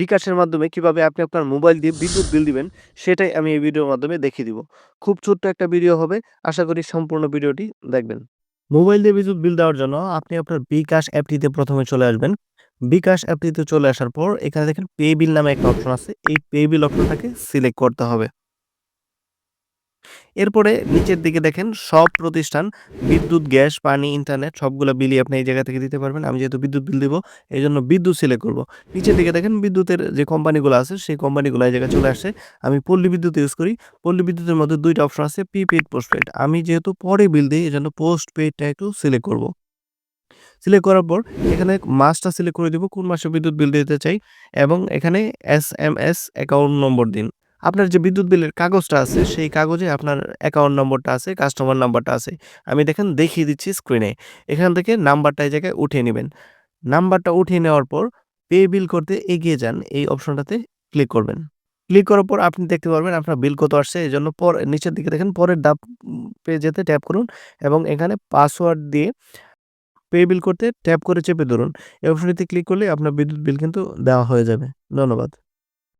বিকাশের মাধ্যমে কীভাবে আপনি আপনার মোবাইল দিয়ে বিদ্যুৎ বিল দিবেন, সেটাই আমি এই ভিডিওর মাধ্যমে দেখিয়ে দিব। খুব ছোট্ট একটা ভিডিও হবে, আশা করি সম্পূর্ণ ভিডিওটি দেখবেন। মোবাইল দিয়ে বিদ্যুৎ বিল দেওয়ার জন্য আপনি আপনার বিকাশ অ্যাপটিতে প্রথমে চলে আসবেন। বিকাশ অ্যাপটিতে চলে আসার পর এখানে দেখেন পে বিল নামে একটা অপশন আছে, এই পে বিল অপশনটাকে সিলেক্ট করতে হবে। এরপরে নিচের দিকে দেখেন, সব প্রতিষ্ঠান, বিদ্যুৎ, গ্যাস, পানি, ইন্টারনেট, সবগুলো বিলই আপনি এই জায়গা থেকে দিতে পারবেন। আমি যেহেতু বিদ্যুৎ বিল দিব এই জন্য বিদ্যুৎ সিলেক্ট করব। নিচের দিকে দেখেন, বিদ্যুতের যে কোম্পানিগুলো আছে, সেই কোম্পানিগুলো এই জায়গায় চলে আসে আমি পল্লী বিদ্যুৎ ইউজ করি। পল্লী বিদ্যুতের মধ্যে দুইটা অপশন আছে প্রিপেড পোস্টপেড আমি যেহেতু পরে বিল দিই এই জন্য পোস্ট পেডটা একটু সিলেক্ট করব। সিলেক্ট করার পর, এখানে মাসটা সিলেক্ট করে দিব, কোন মাসে বিদ্যুৎ বিল দিতে চাই, এবং এখানে S M S account number দিন। আপনার যে বিদ্যুৎ বিলের কাগজটা আছে, সেই কাগজে আপনার অ্যাকাউন্ট নম্বরটা আছে কাস্টমার নাম্বারটা আছে। আমি দেখেন, দেখিয়ে দিচ্ছি স্ক্রিনে এখান থেকে নাম্বারটা এই জায়গায় উঠিয়ে নেবেন। নাম্বারটা উঠিয়ে নেওয়ার পর পে বিল করতে এগিয়ে যান, এই অপশনটাতে ক্লিক করবেন। ক্লিক করার পর আপনি দেখতে পারবেন আপনার বিল কত আসছে, এই জন্য পর, নিচের দিকে দেখেন, পরের ডাব পেজেতে ট্যাপ করুন এবং এখানে পাসওয়ার্ড দিয়ে পে বিল করতে ট্যাপ করে চেপে ধরুন। এই অপশনটিতে ক্লিক করলে আপনার বিদ্যুৎ বিল কিন্তু দেওয়া হয়ে যাবে। ধন্যবাদ।